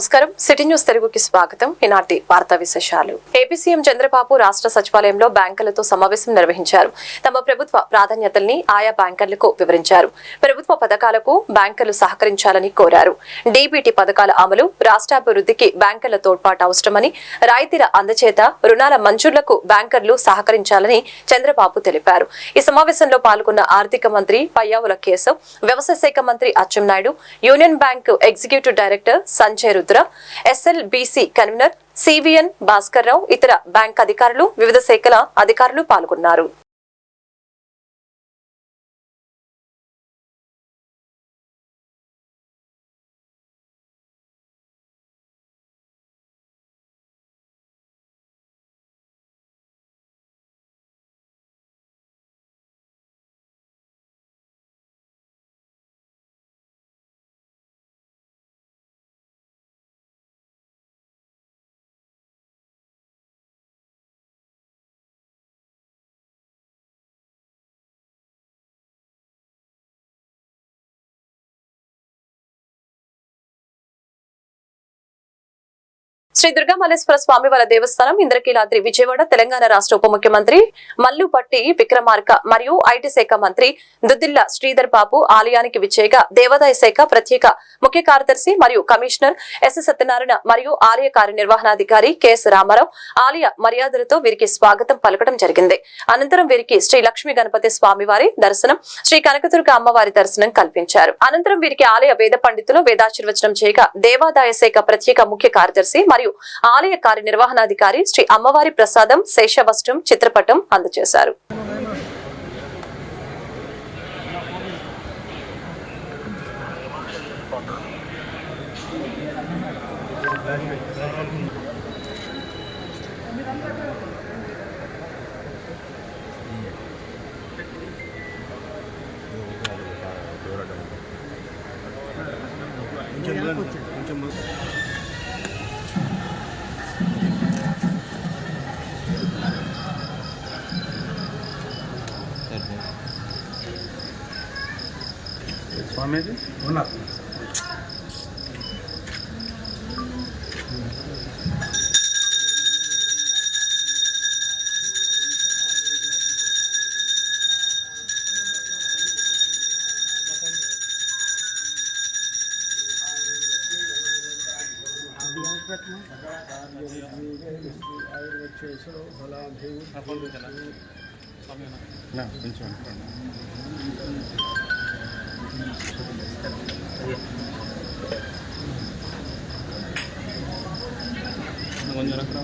నమస్కారం. City news తెలుగుకి స్వాగతం. ఈనాటి వార్తా విశేషాలు. ఏపీ సీఎం చంద్రబాబు రాష్ట్ర సచివాలయంలో బ్యాంకులతో సమావేశం నిర్వహించారు. తమ ప్రభుత్వ ప్రాధాన్యతల్ని ఆయా బ్యాంకర్లకు వివరించారు. ప్రభుత్వ పథకాలకు బ్యాంకర్లు సహకరించాలని కోరారు. డీబీటీ పథకాల అమలు రాష్ట్రాభివృద్ధికి బ్యాంకర్ల తోడ్పాటు అవసరమని రాయితీల అందచేత రుణాల మంజూర్లకు బ్యాంకర్లు సహకరించాలని చంద్రబాబు తెలిపారు. ఈ సమావేశంలో పాల్గొన్న ఆర్థిక మంత్రి పయ్యావుల కేశవ్ వ్యవసాయ శాఖ మంత్రి Atchannaidu Union Bank executive director Sanjay Rudra SLBC convener CVN Bhaskar Rao ఇతర బ్యాంక్ అధికారులు వివిధ శాఖల అధికారులు పాల్గొన్నారు. శ్రీ దుర్గామల్లేశ్వర స్వామి వారి దేవస్థానం ఇంద్రకీలాద్రి విజయవాడ తెలంగాణ రాష్ట్ర ఉప ముఖ్యమంత్రి మల్లుపట్టి విక్రమార్క మరియు ఐటీ శాఖ మంత్రి దుద్దిల్ల శ్రీధర్ బాబు ఆలయానికి విచ్చేయగా దేవాదాయ శాఖ ప్రత్యేక ముఖ్య కార్యదర్శి మరియు కమిషనర్ ఎస్ సత్యనారాయణ మరియు ఆలయ కార్యనిర్వహణాధికారి కెఎస్ రామారావు ఆలయ మర్యాదలతో వీరికి స్వాగతం పలకడం జరిగింది. అనంతరం వీరికి శ్రీ లక్ష్మీ గణపతి స్వామి వారి దర్శనం శ్రీ కనకదుర్గ అమ్మవారి దర్శనం కల్పించారు. అనంతరం వీరికి ఆలయ వేద పండితులు వేదాశీర్వచనం చేయగా దేవాదాయ శాఖ ప్రత్యేక ముఖ్య కార్యదర్శి మరియు ఆలయ కార్యనిర్వహణాధికారి శ్రీ అమ్మవారి ప్రసాదం శేషవస్త్రం చిత్రపటం అందజేశారు. స్వామీజీ ఉన్నారు 먼저 할까?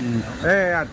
음, 예, 알지.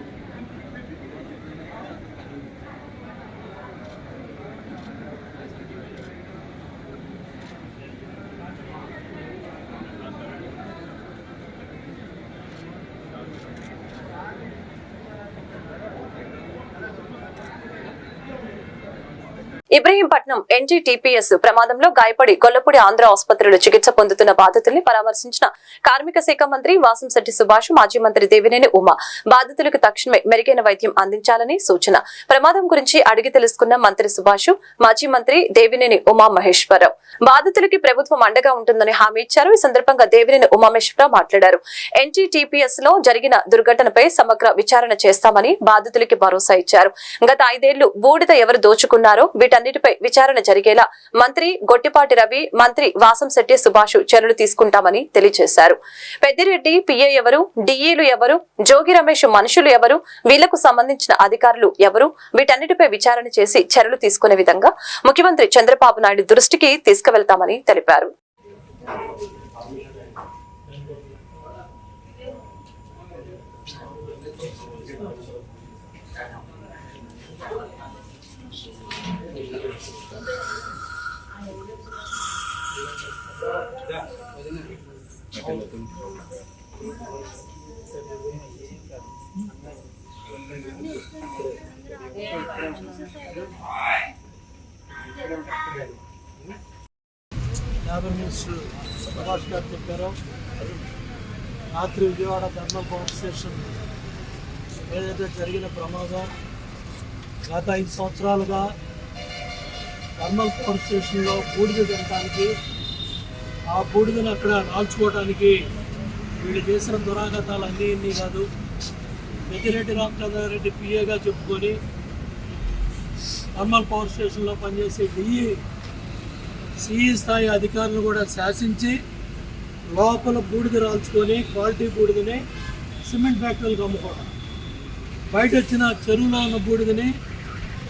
ఇబ్రహీంపట్నం ఎన్జీటీపీఎస్ ప్రమాదంలో గాయపడి గొల్లపూడి ఆంధ్ర ఆసుపత్రిలో చికిత్స పొందుతున్న బాధితుల్ని పరామర్శించిన కార్మిక శాఖ మంత్రి వాసంశెట్టి సుభాష్ మాజీ మంత్రి దేవినేని ఉమా బాధితులకు తక్షణమే మెరుగైన వైద్యం అందించాలని సూచన. ప్రమాదం గురించి అడిగి తెలుసుకున్న మంత్రి సుభాష్ మాజీ మంత్రి దేవినేని ఉమా మహేశ్వరరావు. బాధితులకి ప్రభుత్వం అండగా ఉంటుందని హామీ ఇచ్చారు. ఈ సందర్భంగా దేవినేని ఉమామేశ్వరరావు మాట్లాడారు. ఎన్టీటీపీఎస్లో జరిగిన దుర్ఘటనపై సమగ్ర విచారణ చేస్తామని బాధితులకి భరోసా ఇచ్చారు. గత ఐదేళ్ళు బూడిద ఎవరు దోచుకున్నారో వీటన్ని వీటన్నిటిపై విచారణ జరిగేలా మంత్రి గొట్టిపాటి రవి మంత్రి వాసంశెట్టి సుభాష్ చర్యలు తీసుకుంటామని తెలియజేశారు. పెద్దిరెడ్డి పిఏ ఎవరు డిఈలు e ఎవరు జోగి రమేష్ మనుషులు ఎవరు వీళ్ళకు సంబంధించిన అధికారులు ఎవరు వీటన్నిటిపై విచారణ చేసి చర్యలు తీసుకునే విధంగా ముఖ్యమంత్రి చంద్రబాబు నాయుడు దృష్టికి తీసుకువెళ్తామని తెలిపారు. లేబర్ మినిస్టర్ సుభాష్ గారు చెప్పారు రాత్రి విజయవాడ థర్మల్ పవర్ స్టేషన్ ఏదైతే జరిగిన ప్రమాదం గత ఐదు సంవత్సరాలుగా థర్మల్ పవర్ స్టేషన్లో బూడిద తినడానికి ఆ బూడిదను అక్కడ నాల్చుకోవడానికి వీళ్ళు చేసిన దురాగతాలు అన్నీ ఇన్ని కాదు. పెద్దిరెడ్డి రామచంద్రారెడ్డి పిఏగా చెప్పుకొని థర్మల్ పవర్ స్టేషన్లో పనిచేసే డిఈ సిఈ స్థాయి అధికారులు కూడా శాసించి లోపల బూడిద రాల్చుకొని క్వాలిటీ బూడిదని సిమెంట్ ఫ్యాక్టరీలకు అమ్ముకోవడం బయట వచ్చిన చెరువులో ఉన్న బూడిదని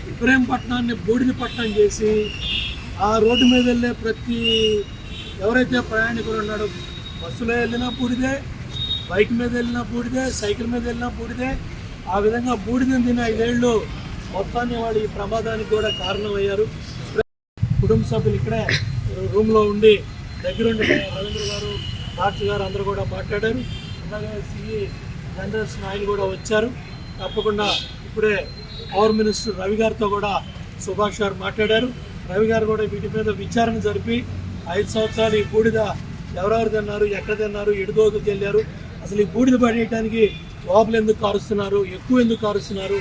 ఇబ్రహీంపట్నాన్ని బూడిద పట్టణం చేసి ఆ రోడ్డు మీద వెళ్ళే ప్రతి ఎవరైతే ప్రయాణికులు ఉన్నాడో బస్సులో వెళ్ళినా బూడిదే బైక్ మీద వెళ్ళినా బూడిదే సైకిల్ మీద వెళ్ళినా బూడిదే ఆ విధంగా బూడిదని తిన ఐదేళ్ళు మొత్తాన్ని వాడు ఈ ప్రమాదానికి కూడా కారణమయ్యారు. కుటుంబ సభ్యులు ఇక్కడే రూమ్లో ఉండి దగ్గరుండి రవీంద్ర గారు డాక్టర్ గారు అందరూ కూడా మాట్లాడారు. అలాగే సిఈ జనరల్స్ నాయకులు కూడా వచ్చారు. తప్పకుండా ఇప్పుడే పవర్ మినిస్టర్ రవి గారితో కూడా సుభాష్ గారు మాట్లాడారు. రవి గారు కూడా వీటి మీద విచారణ జరిపి ఐదు సంవత్సరాలు ఈ బూడిద ఎవరెవరు తిన్నారు ఎక్కడ తిన్నారు ఎడుదోదుకు వెళ్ళారు అసలు ఈ బూడిద పడేయడానికి లోపల ఎందుకు కారుస్తున్నారు ఎక్కువ ఎందుకు కారుస్తున్నారు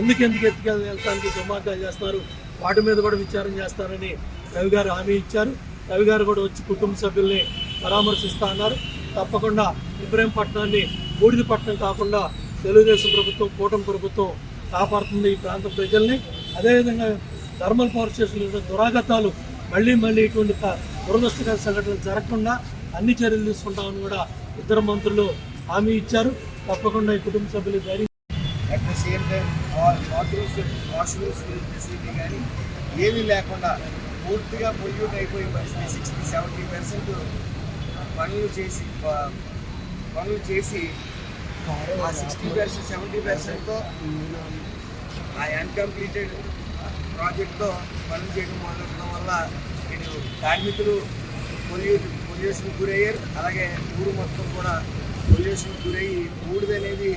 ఎందుకు ఎందుకు ఎత్తుకెళ్ళి వెళ్తానికి దుమాకాలు చేస్తున్నారు వాటి మీద కూడా విచారణ చేస్తారని రవి గారు హామీ ఇచ్చారు. రవి గారు కూడా వచ్చి కుటుంబ సభ్యుల్ని పరామర్శిస్తా అన్నారు. తప్పకుండా ఇబ్రహీంపట్నాన్ని బూడిద పట్టణం కాకుండా తెలుగుదేశం ప్రభుత్వం కూటమి ప్రభుత్వం కాపాడుతుంది ఈ ప్రాంత ప్రజల్ని. అదేవిధంగా థర్మల్ పవర్ స్టేషన్ దురాగతాలు మళ్ళీ మళ్ళీ ఇటువంటి దురదృష్టకర సంఘటనలు జరగకుండా అన్ని చర్యలు తీసుకుంటామని కూడా ఇద్దరు మంత్రులు హామీ ఇచ్చారు. తప్పకుండా ఈ కుటుంబ సభ్యులు ధైర్యం at the same time bathrooms washrooms facility కానీ ఏమీ లేకుండా పూర్తిగా పొల్యూట్ అయిపోయి పరిస్థితి సిక్స్టీ సెవెంటీ పర్సెంట్ పనులు చేసి పనులు చేసి ఆ సిక్స్టీ పర్సెంట్ సెవెంటీ పర్సెంట్తో ఆ అన్కంప్లీటెడ్ ప్రాజెక్ట్తో పనులు చేయడం మొదలెట్టడం వల్ల నేను కార్మికులు పొల్యూ పొల్యూషన్ గురయ్యారు. అలాగే ఊరు మొత్తం కూడా పొల్యూషన్ గురయ్యి బూడిద అనేది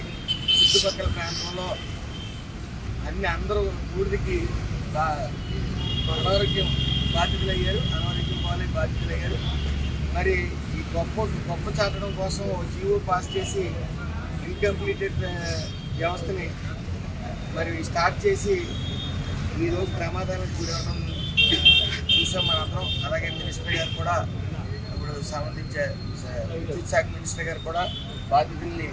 చుట్టుపక్కల ప్రాంతంలో అన్ని అందరూ బూడిదకి బా- అనారోగ్యం బాధితులయ్యారు. అనారోగ్యం పాలై బాధితులయ్యారు. మరి ఈ గొప్ప గొప్ప చాటడం కోసం జీవో పాస్ చేసి ఇన్కంప్లీటెడ్ uh, వ్యవస్థని మరి స్టార్ట్ చేసి ఈరోజు ప్రమాదానికి గురవడం చూసాం మనందరం. అలాగే మినిస్టర్ గారు కూడా ఇప్పుడు సంబంధించే uh, విద్యుత్ శాఖ మినిస్టర్ గారు కూడా బాధితుల్ని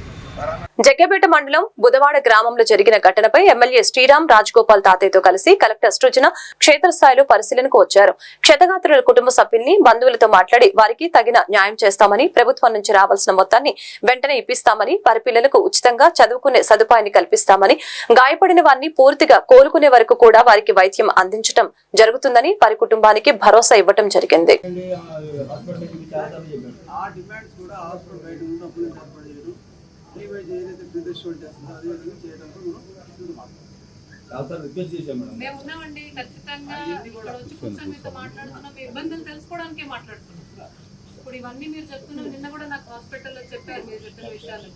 జగ్గపేట మండలం బుధవాడ గ్రామంలో జరిగిన ఘటనపై ఎమ్మెల్యే శ్రీరామ్ రాజగోపాల్ తాతయ్యతో కలిసి కలెక్టర్ సృజన క్షేత్రస్థాయిలో పరిశీలనకు వచ్చారు. క్షతగాత్రుల కుటుంబ సభ్యుల్ని బంధువులతో మాట్లాడి వారికి తగిన న్యాయం చేస్తామని ప్రభుత్వం నుంచి రావాల్సిన మొత్తాన్ని వెంటనే ఇప్పిస్తామని వారి పిల్లలకు ఉచితంగా చదువుకునే సదుపాయాన్ని కల్పిస్తామని గాయపడిన వారిని పూర్తిగా కోలుకునే వరకు కూడా వారికి వైద్యం అందించడం జరుగుతుందని వారి కుటుంబానికి భరోసా ఇవ్వటం జరిగింది. చేస్తుందో. అదే విధంగా మనం మేము ఉన్నామండి. ఖచ్చితంగా ఇక్కడ వచ్చి కూర్చొని మీతో మాట్లాడుతున్నాం. మీ ఇబ్బందులు తెలుసుకోవడానికే మాట్లాడుతున్నాం. ఇప్పుడు ఇవన్నీ మీరు చెప్తున్నారు నిన్న కూడా నాకు హాస్పిటల్లో చెప్పారు మీరు చెప్పిన విషయాలు.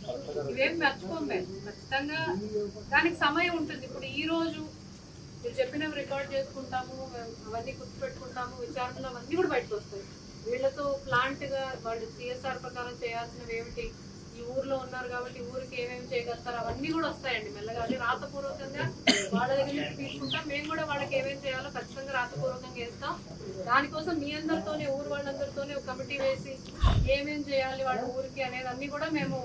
ఇవేం మర్చిపోం మేము. ఖచ్చితంగా దానికి సమయం ఉంటుంది. ఇప్పుడు ఈ రోజు మీరు చెప్పినవి రికార్డ్ చేసుకుంటాము అవన్నీ గుర్తుపెట్టుకుంటాము విచారణలు అవన్నీ కూడా బయటకు వస్తాయి. వీళ్ళతో ప్లాంట్గా వాళ్ళు సిఎస్ఆర్ ప్రకారం చేయాల్సినవి ఏమిటి? ఈ ఊర్లో ఉన్నారు కాబట్టి ఊరికి ఏమేమి చేయగలుగుతారు అవన్నీ కూడా వస్తాయండి మెల్లగా. అది రాతపూర్వకంగా వాళ్ళ దగ్గర నుంచి తీసుకుంటాం. మేము కూడా వాళ్ళకి ఏమేమి చేయాలో ఖచ్చితంగా రాతపూర్వకంగా చేస్తాం. దానికోసం మీ అందరితోనే ఊరు వాళ్ళందరితోనే ఒక కమిటీ వేసి ఏమేం చేయాలి వాళ్ళ ఊరికి అనేది అన్ని కూడా మేము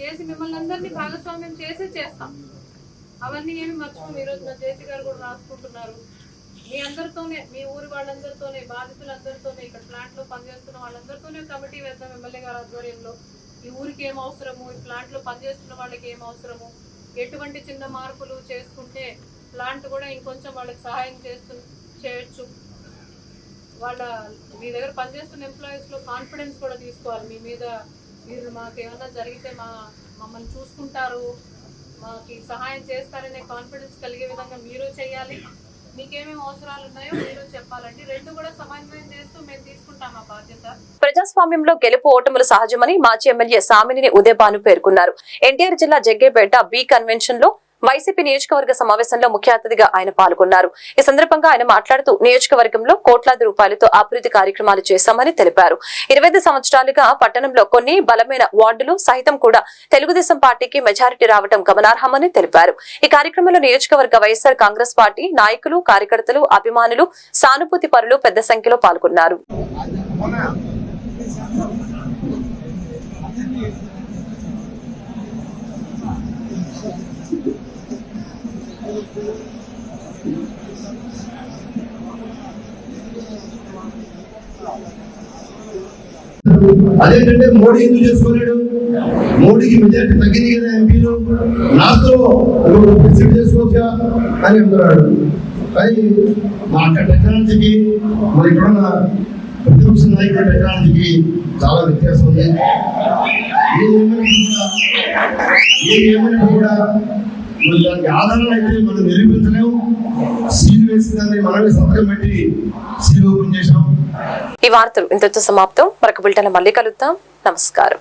చేసి మిమ్మల్ని అందరినీ భాగస్వామ్యం చేసి చేస్తాం. అవన్నీ ఏమి మర్చిపోం ఈరోజు మా జేసీ గారు కూడా రాసుకుంటున్నారు. మీ అందరితోనే మీ ఊరి వాళ్ళందరితోనే బాధితులందరితోనే ఇక్కడ ప్లాంట్లో పనిచేస్తున్న వాళ్ళందరితోనే కమిటీ వేద్దాం ఎమ్మెల్యే గారి ఆధ్వర్యంలో. ఈ ఊరికి ఏం అవసరము? ఈ ప్లాంట్లో పనిచేస్తున్న వాళ్ళకి ఏం అవసరము? ఎటువంటి చిన్న మార్పులు చేసుకుంటే ప్లాంట్ కూడా ఇంకొంచెం వాళ్ళకి సహాయం చేస్తు చేయొచ్చు. వాళ్ళ మీ దగ్గర పనిచేస్తున్న ఎంప్లాయీస్లో కాన్ఫిడెన్స్ కూడా తీసుకోవాలి. మీ మీద మీరు మాకు ఏమన్నా జరిగితే మా మమ్మల్ని చూసుకుంటారు. మాకు సహాయం చేస్తారనే కాన్ఫిడెన్స్ కలిగే విధంగా మీరు చేయాలి. అవసరాలు ఉన్నాయో మీరు రెండు కూడా బాధ్యత. ప్రజాస్వామ్యంలో గెలుపు ఓటములు సహజమని మాజీ ఎమ్మెల్యే సామినేని ఉదయభాను పేర్కొన్నారు. ఎన్టీఆర్ జిల్లా జగ్గేపేట బి కన్వెన్షన్లో వైసీపీ నియోజకవర్గ సమావేశంలో ముఖ్య అతిథిగా ఆయన పాల్గొన్నారు. ఈ సందర్భంగా ఆయన మాట్లాడుతూ నియోజకవర్గంలో కోట్లాది రూపాయలతో అభివృద్ధి కార్యక్రమాలు చేశామని తెలిపారు. ఇరవై సంవత్సరాలుగా పట్టణంలో కొన్ని బలమైన వార్డులు సహితం కూడా తెలుగుదేశం పార్టీకి మెజారిటీ రావడం గమనార్హమని తెలిపారు. ఈ కార్యక్రమంలో నియోజకవర్గ వైఎస్ఆర్ కాంగ్రెస్ పార్టీ నాయకులు కార్యకర్తలు అభిమానులు సానుభూతి పరులు పెద్ద సంఖ్యలో పాల్గొన్నారు. అదేంటంటే మోడీ ఎందుకు చేసుకోలేడు? మోడీకి మెజార్టీ తగ్గింది కదా ఎంపీలు. నాతో ప్రెసిడెంట్ చేసుకోవచ్చా అని అంటున్నాడు. కానీ మా అక్కడ టెక్నాలజీకి మరి ఇక్కడున్న ప్రతిపక్ష నాయకుల టెక్నాలజీకి చాలా వ్యత్యాసం ఉంది. ఏది ఏమైనప్పుడు కూడా ఏది ఏమైనప్పుడు కూడా మరి దానికి ఆధారాలు అయితే మనం నిరూపించలేము. సీల్ వేసి దాన్ని మనమే సంతకం పెట్టి సీల్ ఓపెన్ చేసాం ఈ వార్తలు ఇంతతో సమాప్తం. మరొక బులెటిన్ మళ్ళీ కలుద్దాం. నమస్కారం.